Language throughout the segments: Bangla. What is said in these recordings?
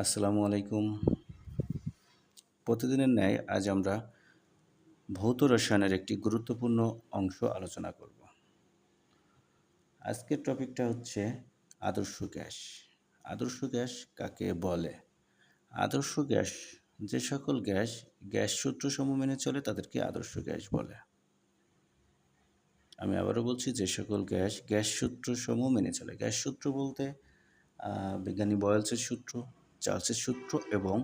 আসসালামু আলাইকুম। প্রতিদিনের ন্যায় আজ আমরা ভৌত রসায়নের একটি গুরুত্বপূর্ণ অংশ আলোচনা করব। আজকের টপিকটা হচ্ছে আদর্শ গ্যাস। আদর্শ গ্যাস কাকে বলে? আদর্শ গ্যাস যে সকল গ্যাস গ্যাস সূত্র সমূহ মেনে চলে তাদেরকে আদর্শ গ্যাস বলে। আমি আবারও বলছি যে সকল গ্যাস গ্যাস সূত্র সমূহ মেনে চলে। গ্যাস সূত্র বলতে বিজ্ঞানী বয়েলসের সূত্র চার্লসের সূত্র এবং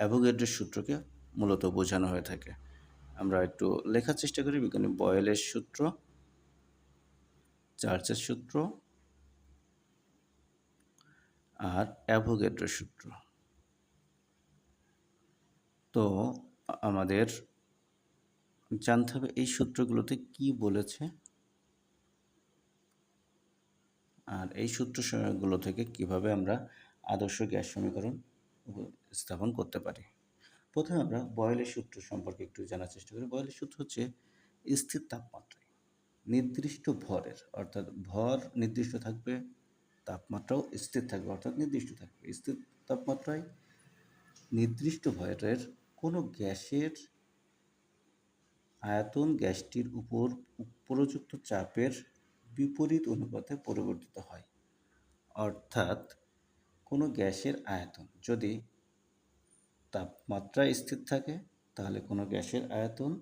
অ্যাভোগাড্রের সূত্রকে মূলত বোঝানো হয়ে থাকে। আমরা একটু লেখার চেষ্টা করি, বিজ্ঞানী বয়েলের সূত্র, চার্লসের সূত্র, আর অ্যাভোগাড্রের সূত্র। তো আমাদের জানতে হবে এই সূত্রগুলোতে কি বলেছে, আর এই সূত্রগুলো থেকে কীভাবে আমরা আদর্শ গ্যাস সমীকরণ স্থাপন করতে পারি। প্রথমে আমরা বয়েলের সূত্র সম্পর্কে একটু জানার চেষ্টা করি। বয়েলের সূত্র হচ্ছে স্থির তাপমাত্রায়। নির্দিষ্ট ভরের, অর্থাৎ ভর নির্দিষ্ট থাকবে, তাপমাত্রাও স্থির থাকবে, অর্থাৎ নির্দিষ্ট থাকবে। স্থির তাপমাত্রায় নির্দিষ্ট ভরের কোনো গ্যাসের আয়তন গ্যাসটির উপর উপরযুক্ত চাপের বিপরীত অনুপাতে পরিবর্তিত হয়। অর্থাৎ কোনো গ্যাসের আয়তন। যদি তাপমাত্রা স্থির থাকে, তাহলে কোনো গ্যাসের আয়তন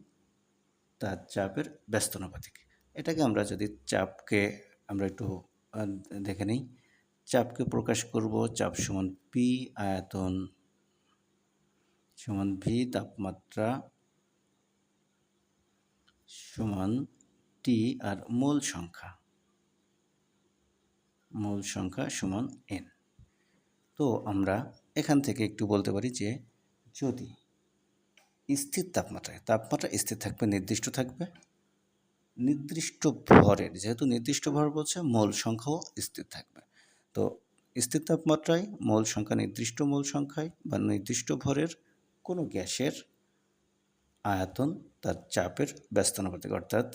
তার চাপের ব্যস্তানুপাতিক। এটাকে আমরা যদি চাপকে আমরা একটু দেখে নিই। চাপকে প্রকাশ করব, চাপ সমান পি আয়তন, সমান ভি তাপমাত্রা, সমান টি আর মূল সংখ্যা। মূল সংখ্যা সমান এন তো আমরা এখান থেকে একটু বলতে পারি যে যদি স্থির তাপমাত্রায় তাপমাত্রা স্থির থাকবে, নির্দিষ্ট থাকবে, নির্দিষ্ট ভরের, যেহেতু নির্দিষ্ট ভর বলছে, মোল সংখ্যাও স্থির থাকবে। তো স্থির তাপমাত্রায় মোল সংখ্যা, নির্দিষ্ট মোল সংখ্যায় বা নির্দিষ্ট ভরের কোনো গ্যাসের আয়তন তার চাপের ব্যস্তানুপাতিক, অর্থাৎ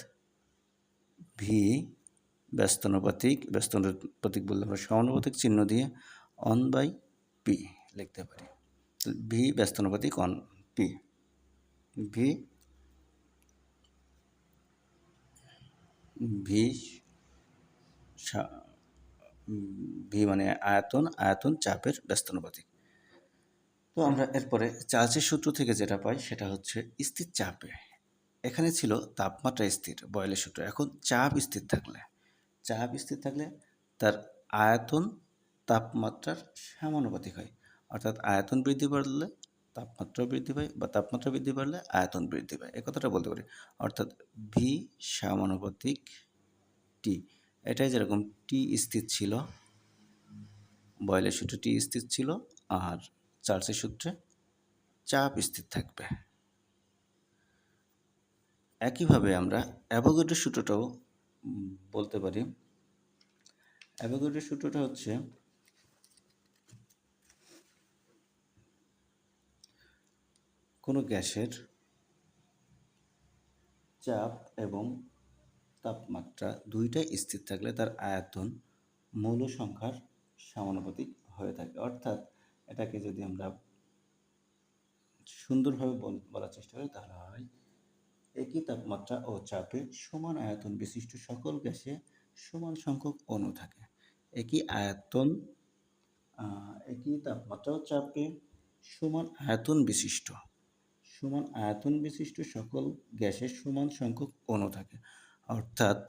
ভি ব্যস্তানুপাতিক ব্যস্তানুপাতিক বললে আমরা সমানুপাতিক চিহ্ন দিয়ে অন বাই পি লিখতে পারি। V ব্যস্তানুপাতিক one P V V V মানে আয়তন আয়তন চাপের ব্যস্তানুপাতিক তো আমরা এরপরে চার্জের সূত্র থেকে যেটা পাই সেটা হচ্ছে স্থির চাপে। এখানে ছিল তাপমাত্রা স্থির, বয়লের সূত্র। এখন চাপ স্থির থাকলে, চাপ স্থির থাকলে তার আয়তন তাপমাত্রার সমানুপাতিক হয়। অর্থাৎ আয়তন বৃদ্ধি বাড়লে তাপমাত্রা বৃদ্ধি পায় বা তাপমাত্রা বৃদ্ধি বাড়লে আয়তন বৃদ্ধি পায়। এ কথাটা বলতে পারি। অর্থাৎ ভি সমানুপাতিক টি এটাই যেরকম টি স্থির ছিল, বয়লের সূত্রে টি স্থির ছিল, আর চার্লসের সূত্রে চাপ স্থির থাকবে। একইভাবে আমরা অ্যাভোগাড্রোর সূত্রটাও বলতে পারি। অ্যাভোগাড্রোর সূত্রটা হচ্ছে কোনো গ্যাসের চাপ এবং তাপমাত্রা দুইটাই স্থির থাকলে তার আয়তন মৌল সংখ্যার সমানুপাতিক হয়ে থাকে। অর্থাৎ এটাকে যদি আমরা সুন্দরভাবে বল- বলার চেষ্টা করি, তাহলে হয় একই তাপমাত্রা ও চাপে সমান আয়তন বিশিষ্ট সকল গ্যাসে সমান সংখ্যক অণু থাকে। একই আয়তন একই তাপমাত্রা ও চাপে সমান আয়তন বিশিষ্ট। সমান আয়তন বিশিষ্ট সকল গ্যাসের সমান সংখ্যক অণু থাকে। অর্থাৎ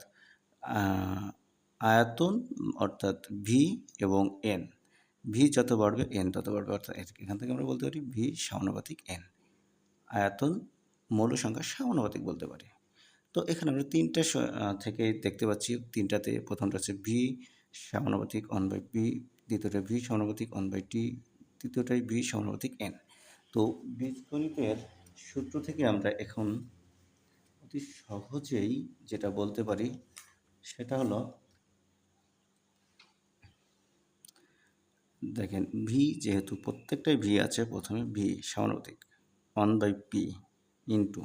আয়তন, অর্থাৎ ভি এবং এন ভি যত বাড়বে এন তত বাড়বে। অর্থাৎ এখান থেকে আমরা বলতে পারি ভি সমানুপাতিক এন আয়তন মৌল সংখ্যা সমানুপাতিক বলতে পারি। তো এখানে আমরা তিনটা থেকে দেখতে পাচ্ছি। তিনটাতে প্রথমটা হচ্ছে ভি সমানুপাতিক অন বাই পি দ্বিতীয়টা ভি সমানুপাতিক অন বাই টি তৃতীয়টাই ভি সমানুপাতিক এন তো বীজগণিতের সূত্র থেকে আমরা এখন অতি সহজেই যেটা বলতে পারি সেটা হলো, দেখেন ভি যেহেতু প্রত্যেকটাই ভি আছে, প্রথমে ভি সমানুপাতিক one by P into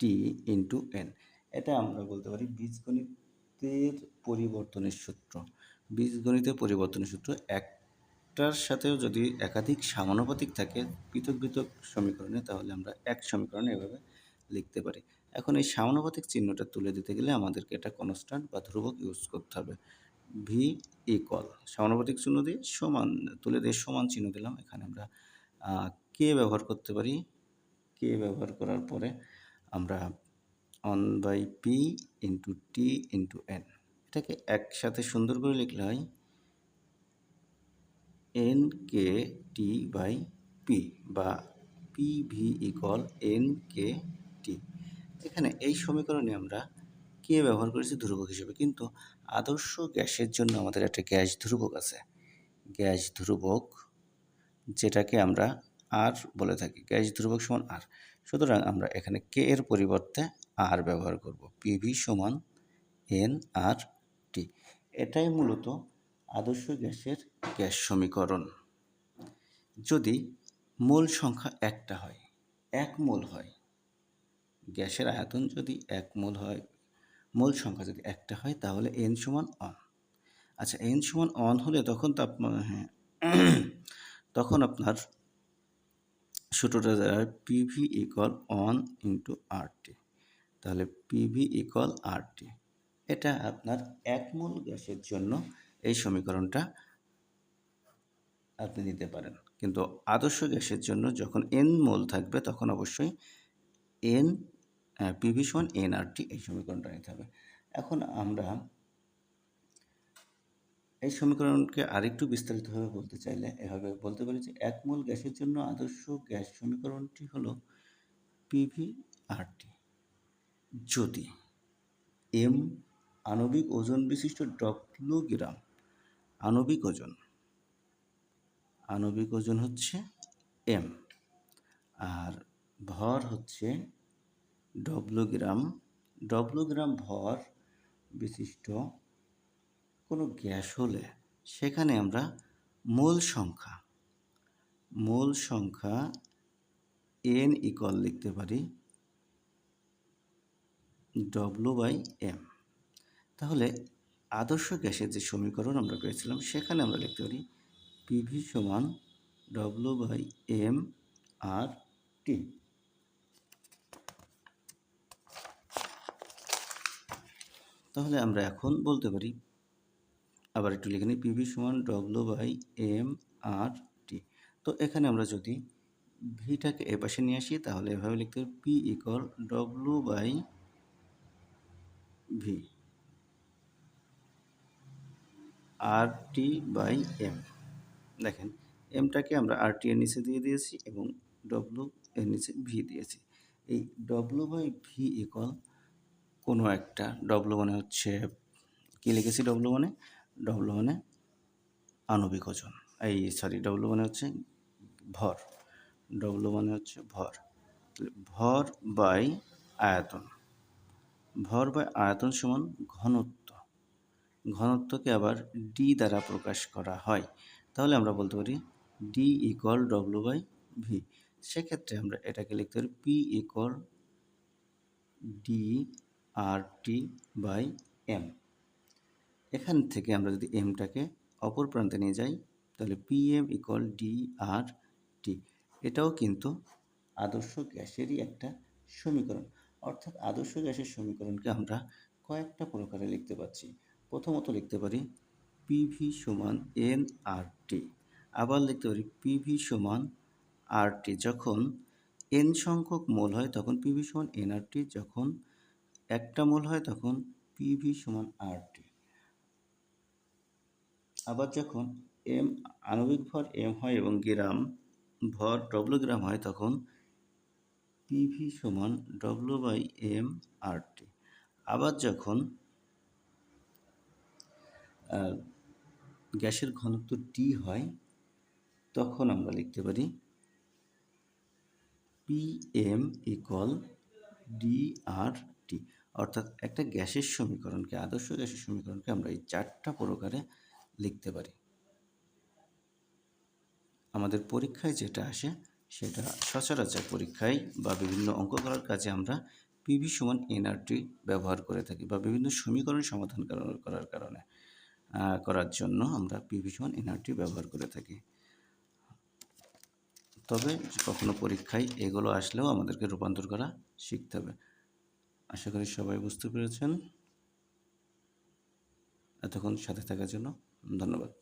T into N এটা আমরা বলতে পারি বীজগণিতের পরিবর্তনের সূত্র। বীজগণিতের পরিবর্তনের সূত্র একটা একটার সাথেও যদি একাধিক সমানুপাতিক থাকে পৃথক পৃথক সমীকরণে, তাহলে আমরা এক সমীকরণে এভাবে লিখতে পারি। এখন এই সমানুপাতিক চিহ্নটা তুলে দিতে গেলে আমাদেরকে এটা কনস্ট্যান্ট বা ধ্রুবক ইউজ করতে হবে। ভি ইকুয়াল সমানুপাতিক চিহ্ন দিয়ে সমান, তুলে দিয়ে সমান চিহ্ন দিলাম। এখানে আমরা কে ব্যবহার করতে পারি। কে ব্যবহার করার পরে আমরা one by P into T into N এটাকে একসাথে সুন্দর করে লিখলে হয় N K T by P বা P V equal N K T. এখানে এই সমীকরণে আমরা কে ব্যবহার করেছি ধ্রুবক হিসেবে, কিন্তু আদর্শ গ্যাসের জন্য আমাদের একটা গ্যাস ধ্রুবক আছে। গ্যাস ধ্রুবক, যেটাকে আমরা আর বলে থাকি, গ্যাস ধ্রুবক সমান আর সুতরাং আমরা এখানে কে এর পরিবর্তে আর ব্যবহার করব পিভি সমান এন আর টি এটাই মূলত আদর্শ গ্যাসের গ্যাস সমীকরণ। যদি মোল সংখ্যা একটা হয়, এক মোল হয়, গ্যাসের আয়তন যদি এক মোল হয়, মোল সংখ্যা যদি একটা হয়, তাহলে এন সমান অন। আচ্ছা এন সমান অন হলে তখন তাপমান হ্যাঁ তখন আপনার সূত্রটা দাঁড়ায় PV equal N into R T তাহলে পিভি ইকল আর টি এটা আপনার এক মোল গ্যাসের জন্য এই সমীকরণটা আপনি দিতে পারেন। কিন্তু আদর্শ গ্যাসের জন্য যখন এন মোল থাকবে তখন অবশ্যই এন পিভি সমান এন আর টি এই সমীকরণটা নিতে হবে। এখন আমরা এই সমীকরণকে আরেকটু বিস্তারিতভাবে বলতে চাইলে এভাবে বলতে পারি যে এক মোল গ্যাসের জন্য আদর্শ গ্যাস সমীকরণটি হলো পিভি আর টি যদি এম আণবিক ওজন বিশিষ্ট ডব্লু গ্রাম আণবিক ওজন। আণবিক ওজন হচ্ছে এম আর ভর হচ্ছে ডব্লু গ্রাম ডব্লু গ্রাম ভর বিশিষ্ট কোনো গ্যাস হলে সেখানে আমরা মোল সংখ্যা মোল সংখ্যা এন ইকুয়াল লিখতে পারি ডব্লু বাই এম তাহলে আদর্শ গ্যাসের যে সমীকরণ আমরা পেয়েছিলাম, সেখানে আমরা লিখতে পারি পিভি সমান W by M R T তাহলে আমরা এখন বলতে পারি, আবার একটু লিখে নিই পিভি সমান W by M R T তো এখানে আমরা যদি ভিটাকে এ পাশে নিয়ে আসি, তাহলে এভাবে লিখতে পারি P equal W by V R T by M দেখেন এমটাকে আমরা আর টি এর নিচে দিয়ে দিয়েছি এবং ডব্লু এর নিচে ভি দিয়েছি। এই ডব্লু বাই ভি ইকুয়াল কোনো একটা ডব্লু মানে হচ্ছে, কী লিখেছি ডব্লু মানে? ডব্লু মানে আণবিক ওজন। এই সরি ডব্লু মানে হচ্ছে ভর। ডব্লু মানে হচ্ছে ভর। ভর বাই আয়তন। ভর বাই আয়তন সমান ঘনত্ব ঘনত্বকে আবার ডি দ্বারা প্রকাশ করা হয়। তাহলে আমরা বলতে পারি D equal W by V সেক্ষেত্রে আমরা এটাকে লিখতে পারি P equal D R T by M এখান থেকে আমরা যদি এমটাকে অপর প্রান্তে নিয়ে যাই, তাহলে P M equal D R T এটাও কিন্তু আদর্শ গ্যাসেরই একটা সমীকরণ। অর্থাৎ আদর্শ গ্যাসের সমীকরণকে আমরা কয়েকটা প্রকারে লিখতে পাচ্ছি প্রথমত লিখতে পারি পিভি সমান এন আর টি আবার লিখতে পারি পিভি সমান আর টি যখন এন সংখ্যক মোল হয়, তখন পিভি সমান এন আর টি যখন একটা মোল হয়, তখন পিভি সমান আর টি আবার যখন এম আণবিক ভর এম হয় এবং গ্রাম ভর ডব্লু গ্রাম হয়, তখন পিভি সমান W by M R T আবার যখন গ্যাসের ঘনত্ব টি হয়, তখন আমরা লিখতে পারি P M equal D R T অর্থাৎ একটা গ্যাসের সমীকরণকে, আদর্শ গ্যাসের সমীকরণকে আমরা এই চারটা প্রকারে লিখতে পারি। আমাদের পরীক্ষায় যেটা আসে, সেটা সচরাচর পরীক্ষায় বা বিভিন্ন অঙ্ক করার কাজে আমরা পিভি সমান এনআরটি ব্যবহার করে থাকি বা বিভিন্ন সমীকরণ সমাধান করার কারণে। করার জন্য আমরা পিভিশন এনআরটি ব্যবহার করে থাকি। তবে কখনো পরীক্ষায় এগুলো আসলেও আমাদেরকে রূপান্তর করা শিখতে হবে। আশা করি সবাই বুঝতে পেরেছেন। এতক্ষণ সাথে থাকার জন্য ধন্যবাদ।